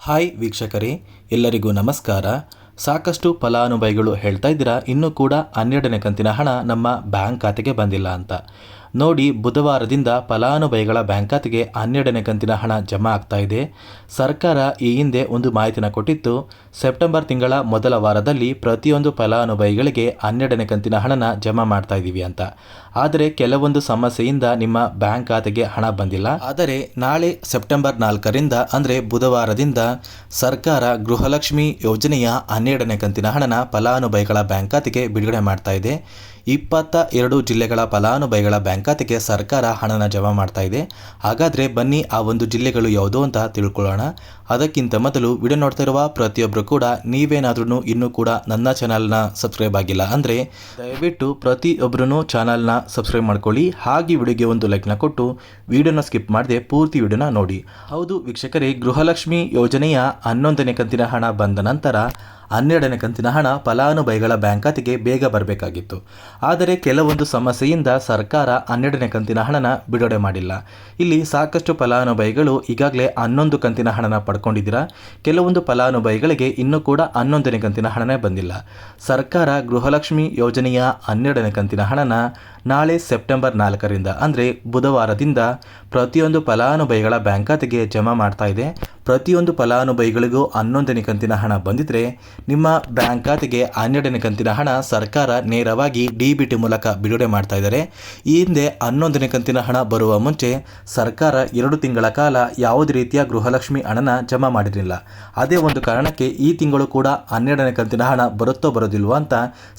Hi ವೀಕ್ಷಕರೇ, ಎಲ್ಲರಿಗೂ ನಮಸ್ಕಾರ. ಸಾಕಷ್ಟು ಫಲಾನುಭವಿಗಳು ಹೇಳ್ತಾ ಇದ್ದೀರಾ, ಇನ್ನೂ ಕೂಡ ಹನ್ನೆರಡನೇ ಕಂತಿನ ಹಣ ನಮ್ಮ ಬ್ಯಾಂಕ್ ಖಾತೆಗೆ ಬಂದಿಲ್ಲ ಅಂತ. ನೋಡಿ ಬುಧವಾರದಿಂದ ಫಲಾನುಭವಿಗಳ ಬ್ಯಾಂಕ್ ಖಾತೆಗೆ ಹನ್ನೆರಡನೇ ಕಂತಿನ ಹಣ ಜಮಾ ಆಗ್ತಾ ಇದೆ. ಸರ್ಕಾರ ಈ ಹಿಂದೆ ಒಂದು ಮಾಹಿತಿನ ಕೊಟ್ಟಿತ್ತು. ಸೆಪ್ಟೆಂಬರ್ ತಿಂಗಳ ಮೊದಲ ವಾರದಲ್ಲಿ ಪ್ರತಿಯೊಂದು ಫಲಾನುಭವಿಗಳಿಗೆ ಹನ್ನೆರಡನೇ ಕಂತಿನ ಹಣನ ಜಮಾ ಮಾಡ್ತಾ ಇದ್ದೀವಿ ಅಂತ. ಆದರೆ ಕೆಲವೊಂದು ಸಮಸ್ಯೆಯಿಂದ ನಿಮ್ಮ ಬ್ಯಾಂಕ್ ಖಾತೆಗೆ ಹಣ ಬಂದಿಲ್ಲ. ಆದರೆ ನಾಳೆ ಸೆಪ್ಟೆಂಬರ್ ನಾಲ್ಕರಿಂದ, ಅಂದರೆ ಬುಧವಾರದಿಂದ ಸರ್ಕಾರ ಗೃಹಲಕ್ಷ್ಮಿ ಯೋಜನೆಯ ಹನ್ನೆರಡನೇ ಕಂತಿನ ಹಣನ ಫಲಾನುಭವಿಗಳ ಬ್ಯಾಂಕ್ ಖಾತೆಗೆ ಬಿಡುಗಡೆ ಮಾಡ್ತಾ ಇದೆ. ಇಪ್ಪತ್ತ ಎರಡು ಜಿಲ್ಲೆಗಳ ಫಲಾನುಭವಿಗಳ ಬ್ಯಾಂಕ್ ಖಾತೆಗೆ ಸರ್ಕಾರ ಹಣನ ಜಮಾ ಮಾಡ್ತಾ ಇದೆ. ಹಾಗಾದರೆ ಬನ್ನಿ ಆ ಒಂದು ಜಿಲ್ಲೆಗಳು ಯಾವುದು ಅಂತ ತಿಳ್ಕೊಳ್ಳೋಣ. ಅದಕ್ಕಿಂತ ಮೊದಲು ವಿಡಿಯೋ ನೋಡ್ತಿರುವ ಪ್ರತಿಯೊಬ್ಬರು ಕೂಡ ನೀವೇನಾದ್ರೂ ಇನ್ನೂ ಕೂಡ ನನ್ನ ಚಾನಲ್ನ ಸಬ್ಸ್ಕ್ರೈಬ್ ಆಗಿಲ್ಲ ಅಂದರೆ ದಯವಿಟ್ಟು ಪ್ರತಿಯೊಬ್ಬರೂ ಚಾನಲ್ನ ಸಬ್ಸ್ಕ್ರೈಬ್ ಮಾಡ್ಕೊಳ್ಳಿ. ಹಾಗೆ ವಿಡಿಯೋಗೆ ಒಂದು ಲೈಕ್ನ ಕೊಟ್ಟು ವಿಡಿಯೋನ ಸ್ಕಿಪ್ ಮಾಡದೆ ಪೂರ್ತಿ ವಿಡಿಯೋನ ನೋಡಿ. ಹೌದು ವೀಕ್ಷಕರೇ, ಗೃಹಲಕ್ಷ್ಮಿ ಯೋಜನೆಯ ಹನ್ನೊಂದನೇ ಕಂತಿನ ಹಣ ಬಂದ ನಂತರ ಹನ್ನೆರಡನೇ ಕಂತಿನ ಹಣ ಫಲಾನುಭವಿಗಳ ಬ್ಯಾಂಕ್ ಖಾತೆಗೆ ಬೇಗ ಬರಬೇಕಾಗಿತ್ತು. ಆದರೆ ಕೆಲವೊಂದು ಸಮಸ್ಯೆಯಿಂದ ಸರ್ಕಾರ ಹನ್ನೆರಡನೇ ಕಂತಿನ ಹಣನ ಬಿಡುಗಡೆ ಮಾಡಿಲ್ಲ. ಇಲ್ಲಿ ಸಾಕಷ್ಟು ಫಲಾನುಭವಿಗಳು ಈಗಾಗಲೇ ಹನ್ನೊಂದು ಕಂತಿನ ಹಣನ ಪಡ್ಕೊಂಡಿದ್ದೀರಾ? ಕೆಲವೊಂದು ಫಲಾನುಭವಿಗಳಿಗೆ ಇನ್ನೂ ಕೂಡ ಹನ್ನೊಂದನೇ ಕಂತಿನ ಹಣನೇ ಬಂದಿಲ್ಲ. ಸರ್ಕಾರ ಗೃಹಲಕ್ಷ್ಮಿ ಯೋಜನೆಯ ಹನ್ನೆರಡನೇ ಕಂತಿನ ಹಣನ ನಾಳೆ ಸೆಪ್ಟೆಂಬರ್ ನಾಲ್ಕರಿಂದ, ಅಂದರೆ ಬುಧವಾರದಿಂದ ಪ್ರತಿಯೊಂದು ಫಲಾನುಭವಿಗಳ ಬ್ಯಾಂಕ್ ಖಾತೆಗೆ ಜಮಾ ಮಾಡ್ತಾ ಇದೆ. ಪ್ರತಿಯೊಂದು ಫಲಾನುಭವಿಗಳಿಗೂ ಹನ್ನೊಂದನೇ ಕಂತಿನ ಹಣ ಬಂದಿದ್ರೆ ನಿಮ್ಮ ಬ್ಯಾಂಕ್ ಖಾತೆಗೆ ಹನ್ನೆರಡನೇ ಕಂತಿನ ಹಣ ಸರ್ಕಾರ ನೇರವಾಗಿ ಡಿ ಬಿ ಟಿ ಮೂಲಕ ಬಿಡುಗಡೆ ಮಾಡ್ತಾ ಇದ್ದಾರೆ. ಈ ಹಿಂದೆ ಹನ್ನೊಂದನೇ ಕಂತಿನ ಹಣ ಬರುವ ಮುಂಚೆ ಸರ್ಕಾರ ಎರಡು ತಿಂಗಳ ಕಾಲ ಯಾವುದೇ ರೀತಿಯ ಗೃಹಲಕ್ಷ್ಮಿ ಹಣನ ಜಮಾ ಮಾಡಿರಲಿಲ್ಲ. ಅದೇ ಒಂದು ಕಾರಣಕ್ಕೆ ಈ ತಿಂಗಳು ಕೂಡ ಹನ್ನೆರಡನೇ ಕಂತಿನ ಹಣ ಬರುತ್ತೋ ಬರೋದಿಲ್ವೋ ಅಂತ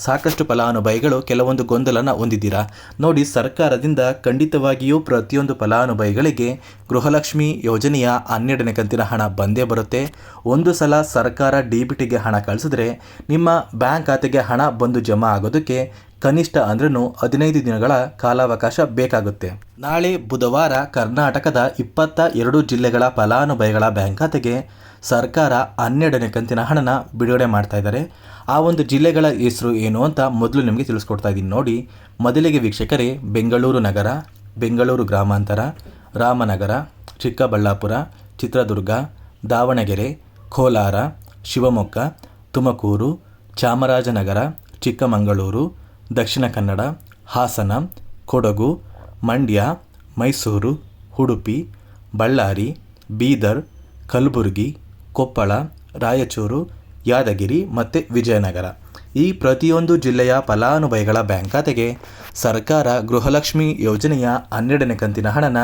ಸಾಕಷ್ಟು ಫಲಾನುಭವಿಗಳು ಕೆಲವೊಂದು ಗೊಂದಲನ ಹೊಂದಿದ್ದೀರಾ? ನೋಡಿ, ಸರ್ಕಾರದಿಂದ ಖಂಡಿತವಾಗಿಯೂ ಪ್ರತಿಯೊಂದು ಫಲಾನುಭವಿಗಳಿಗೆ ಗೃಹಲಕ್ಷ್ಮಿ ಯೋಜನೆಯ ಹನ್ನೆರಡನೇ ಕಂತಿನ ಹಣ ಬಂದೇ ಬರುತ್ತೆ. ಒಂದು ಸಲ ಸರ್ಕಾರ ಡಿ ಬಿ ಟಿಗೆ ಹಣ ಕಳಿಸಿದ್ರೆ ನಿಮ್ಮ ಬ್ಯಾಂಕ್ ಖಾತೆಗೆ ಹಣ ಬಂದು ಜಮಾ ಆಗೋದಕ್ಕೆ ಕನಿಷ್ಠ ಅಂದ್ರೂ ಹದಿನೈದು ದಿನಗಳ ಕಾಲಾವಕಾಶ ಬೇಕಾಗುತ್ತೆ. ನಾಳೆ ಬುಧವಾರ ಕರ್ನಾಟಕದ ಇಪ್ಪತ್ತ ಎರಡು ಜಿಲ್ಲೆಗಳ ಫಲಾನುಭವಿಗಳ ಬ್ಯಾಂಕ್ ಖಾತೆಗೆ ಸರ್ಕಾರ ಹನ್ನೆರಡನೇ ಕಂತಿನ ಹಣನ ಬಿಡುಗಡೆ ಮಾಡ್ತಾ ಇದ್ದಾರೆ. ಆ ಒಂದು ಜಿಲ್ಲೆಗಳ ಹೆಸರು ಏನು ಅಂತ ಮೊದಲು ನಿಮಗೆ ತಿಳಿಸ್ಕೊಡ್ತಾ ಇದ್ದೀನಿ. ನೋಡಿ, ಮೊದಲಿಗೆ ವೀಕ್ಷಕರೇ, ಬೆಂಗಳೂರು ನಗರ, ಬೆಂಗಳೂರು ಗ್ರಾಮಾಂತರ, ರಾಮನಗರ, ಚಿಕ್ಕಬಳ್ಳಾಪುರ ಚಿತ್ರದುರ್ಗ, ದಾವಣಗೆರೆ, ಕೋಲಾರ, ಶಿವಮೊಗ್ಗ, ತುಮಕೂರು, ಚಾಮರಾಜನಗರ, ಚಿಕ್ಕಮಗಳೂರು, ದಕ್ಷಿಣ ಕನ್ನಡ, ಹಾಸನ, ಕೊಡಗು, ಮಂಡ್ಯ, ಮೈಸೂರು, ಉಡುಪಿ, ಬಳ್ಳಾರಿ, ಬೀದರ್, ಕಲಬುರಗಿ, ಕೊಪ್ಪಳ, ರಾಯಚೂರು, ಯಾದಗಿರಿ ಮತ್ತು ವಿಜಯನಗರ. ಈ ಪ್ರತಿಯೊಂದು ಜಿಲ್ಲೆಯ ಫಲಾನುಭವಿಗಳ ಬ್ಯಾಂಕ್ ಖಾತೆಗೆ ಸರ್ಕಾರ ಗೃಹಲಕ್ಷ್ಮಿ ಯೋಜನೆಯ ಹನ್ನೆರಡನೇ ಕಂತಿನ ಹಣನ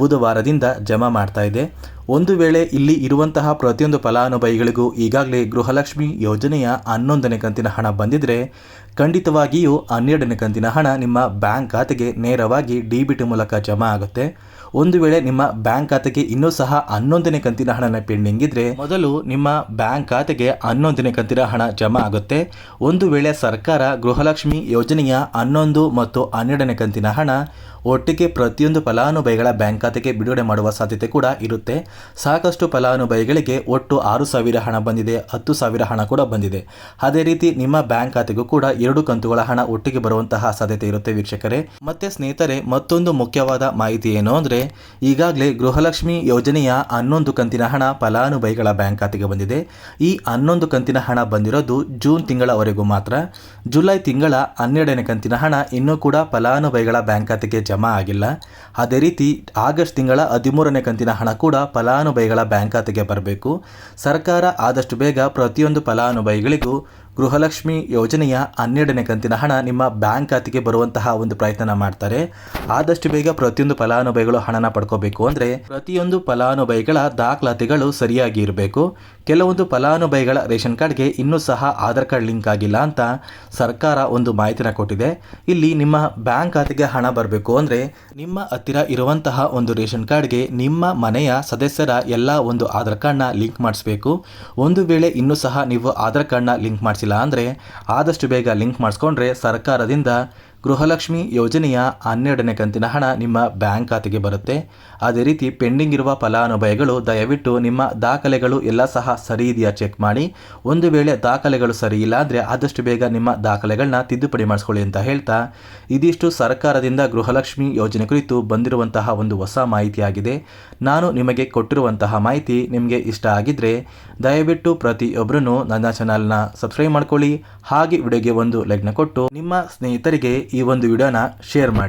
ಬುಧವಾರದಿಂದ ಜಮಾ ಮಾಡ್ತಾ ಇದೆ. ಒಂದು ವೇಳೆ ಇಲ್ಲಿ ಇರುವಂತಹ ಪ್ರತಿಯೊಂದು ಫಲಾನುಭವಿಗಳಿಗೂ ಈಗಾಗಲೇ ಗೃಹಲಕ್ಷ್ಮಿ ಯೋಜನೆಯ ಹನ್ನೊಂದನೇ ಕಂತಿನ ಹಣ ಬಂದಿದ್ದರೆ ಖಂಡಿತವಾಗಿಯೂ ಹನ್ನೆರಡನೇ ಕಂತಿನ ಹಣ ನಿಮ್ಮ ಬ್ಯಾಂಕ್ ಖಾತೆಗೆ ನೇರವಾಗಿ ಡಿ ಬಿ ಟಿ ಮೂಲಕ ಜಮಾ ಆಗುತ್ತೆ. ಒಂದು ವೇಳೆ ನಿಮ್ಮ ಬ್ಯಾಂಕ್ ಖಾತೆಗೆ ಇನ್ನೂ ಸಹ ಹನ್ನೊಂದನೇ ಕಂತಿನ ಹಣನ ಪೆಂಡಿಂಗ್ ಇದ್ರೆ, ಮೊದಲು ನಿಮ್ಮ ಬ್ಯಾಂಕ್ ಖಾತೆಗೆ ಹನ್ನೊಂದನೇ ಕಂತಿನ ಹಣ ಜಮಾ ಆಗುತ್ತೆ. ಒಂದು ವೇಳೆ ಸರ್ಕಾರ ಗೃಹಲಕ್ಷ್ಮಿ ಯೋಜನೆಯ ಹನ್ನೊಂದು ಮತ್ತು ಹನ್ನೆರಡನೇ ಕಂತಿನ ಹಣ ಒಟ್ಟಿಗೆ ಪ್ರತಿಯೊಂದು ಫಲಾನುಭವಿಗಳ ಬ್ಯಾಂಕ್ ಖಾತೆಗೆ ಬಿಡುಗಡೆ ಮಾಡುವ ಸಾಧ್ಯತೆ ಕೂಡ ಇರುತ್ತೆ. ಸಾಕಷ್ಟು ಫಲಾನುಭವಿಗಳಿಗೆ ಒಟ್ಟು ಆರು ಸಾವಿರ ಹಣ ಬಂದಿದೆ, ಹತ್ತು ಸಾವಿರ ಹಣ ಕೂಡ ಬಂದಿದೆ. ಅದೇ ರೀತಿ ನಿಮ್ಮ ಬ್ಯಾಂಕ್ ಖಾತೆಗೂ ಕೂಡ ಎರಡು ಕಂತುಗಳ ಹಣ ಒಟ್ಟಿಗೆ ಬರುವಂತಹ ಸಾಧ್ಯತೆ ಇರುತ್ತೆ ವೀಕ್ಷಕರೇ. ಮತ್ತೆ ಸ್ನೇಹಿತರೆ, ಮತ್ತೊಂದು ಮುಖ್ಯವಾದ ಮಾಹಿತಿ ಏನು ಅಂದರೆ, ಈಗಾಗಲೇ ಗೃಹಲಕ್ಷ್ಮಿ ಯೋಜನೆಯ ಹನ್ನೊಂದು ಕಂತಿನ ಹಣ ಫಲಾನುಭವಿಗಳ ಬ್ಯಾಂಕ್ ಖಾತೆಗೆ ಬಂದಿದೆ. ಈ ಹನ್ನೊಂದು ಕಂತಿನ ಹಣ ಬಂದಿರೋದು ಜೂನ್ ತಿಂಗಳವರೆಗೂ ಮಾತ್ರ. ಜುಲೈ ತಿಂಗಳ ಹನ್ನೆರಡನೇ ಕಂತಿನ ಹಣ ಇನ್ನೂ ಕೂಡ ಫಲಾನುಭವಿಗಳ ಬ್ಯಾಂಕ್ ಖಾತೆಗೆ ಜಮಾ ಆಗಿಲ್ಲ. ಅದೇ ರೀತಿ, ಆಗಸ್ಟ್ ತಿಂಗಳ ಹದಿಮೂರನೇ ಕಂತಿನ ಹಣ ಕೂಡ ಫಲಾನುಭವಿಗಳ ಬ್ಯಾಂಕ್ ಖಾತೆಗೆ ಬರಬೇಕು. ಸರ್ಕಾರ ಆದಷ್ಟು ಬೇಗ ಪ್ರತಿಯೊಂದು ಫಲಾನುಭವಿಗಳಿಗೂ ಗೃಹಲಕ್ಷ್ಮಿ ಯೋಜನೆಯ ಹನ್ನೆರಡನೇ ಕಂತಿನ ಹಣ ನಿಮ್ಮ ಬ್ಯಾಂಕ್ ಖಾತೆಗೆ ಬರುವಂತಹ ಒಂದು ಪ್ರಯತ್ನ ಮಾಡ್ತಾರೆ. ಆದಷ್ಟು ಬೇಗ ಪ್ರತಿಯೊಂದು ಫಲಾನುಭವಿಗಳು ಹಣನ ಪಡ್ಕೋಬೇಕು ಅಂದರೆ ಪ್ರತಿಯೊಂದು ಫಲಾನುಭವಿಗಳ ದಾಖಲಾತಿಗಳು ಸರಿಯಾಗಿ ಇರಬೇಕು. ಕೆಲವೊಂದು ಫಲಾನುಭವಿಗಳ ರೇಷನ್ ಕಾರ್ಡ್ಗೆ ಇನ್ನೂ ಸಹ ಆಧಾರ್ ಕಾರ್ಡ್ ಲಿಂಕ್ ಆಗಿಲ್ಲ ಅಂತ ಸರ್ಕಾರ ಒಂದು ಮಾಹಿತಿನ ಕೊಟ್ಟಿದೆ. ಇಲ್ಲಿ ನಿಮ್ಮ ಬ್ಯಾಂಕ್ ಖಾತೆಗೆ ಹಣ ಬರಬೇಕು ಅಂದರೆ ನಿಮ್ಮ ಹತ್ತಿರ ಇರುವಂತಹ ಒಂದು ರೇಷನ್ ಕಾರ್ಡ್ಗೆ ನಿಮ್ಮ ಮನೆಯ ಸದಸ್ಯರ ಎಲ್ಲ ಒಂದು ಆಧಾರ್ ಕಾರ್ಡ್ನ ಲಿಂಕ್ ಮಾಡಿಸಬೇಕು. ಒಂದು ವೇಳೆ ಇನ್ನೂ ಸಹ ನೀವು ಆಧಾರ್ ಕಾರ್ಡ್ನ ಲಿಂಕ್ ಮಾಡಿಸಿಲ್ಲ ಅಂದರೆ ಆದಷ್ಟು ಬೇಗ ಲಿಂಕ್ ಮಾಡಿಸ್ಕೊಂಡ್ರೆ ಸರ್ಕಾರದಿಂದ ಗೃಹಲಕ್ಷ್ಮಿ ಯೋಜನೆಯ ಹನ್ನೆರಡನೇ ಕಂತಿನ ಹಣ ನಿಮ್ಮ ಬ್ಯಾಂಕ್ ಖಾತೆಗೆ ಬರುತ್ತೆ. ಅದೇ ರೀತಿ ಪೆಂಡಿಂಗ್ ಇರುವ ಫಲಾನುಭವಿಗಳು ದಯವಿಟ್ಟು ನಿಮ್ಮ ದಾಖಲೆಗಳು ಎಲ್ಲ ಸಹ ಸರಿ ಇದೆಯಾ ಚೆಕ್ ಮಾಡಿ. ಒಂದು ವೇಳೆ ದಾಖಲೆಗಳು ಸರಿ ಇಲ್ಲ ಅಂದರೆ ಆದಷ್ಟು ಬೇಗ ನಿಮ್ಮ ದಾಖಲೆಗಳನ್ನ ತಿದ್ದುಪಡಿ ಮಾಡಿಸ್ಕೊಳ್ಳಿ ಅಂತ ಹೇಳ್ತಾ ಇದಿಷ್ಟು ಸರ್ಕಾರದಿಂದ ಗೃಹಲಕ್ಷ್ಮಿ ಯೋಜನೆ ಕುರಿತು ಬಂದಿರುವಂತಹ ಒಂದು ಹೊಸ ಮಾಹಿತಿಯಾಗಿದೆ. ನಾನು ನಿಮಗೆ ಕೊಟ್ಟಿರುವಂತಹ ಮಾಹಿತಿ ನಿಮಗೆ ಇಷ್ಟ ಆಗಿದ್ದರೆ ದಯವಿಟ್ಟು ಪ್ರತಿಯೊಬ್ಬರೂ ನನ್ನ ಚಾನಲ್ನ ಸಬ್ಸ್ಕ್ರೈಬ್ ಮಾಡ್ಕೊಳ್ಳಿ. ಹಾಗೆ ವಿಡಿಯೋಗೆ ಒಂದು ಲೈಕ್ನ ಕೊಟ್ಟು ನಿಮ್ಮ ಸ್ನೇಹಿತರಿಗೆ ಈ ಒಂದು ವಿಡಿಯೋನ ಶೇರ್ ಮಾಡಿ.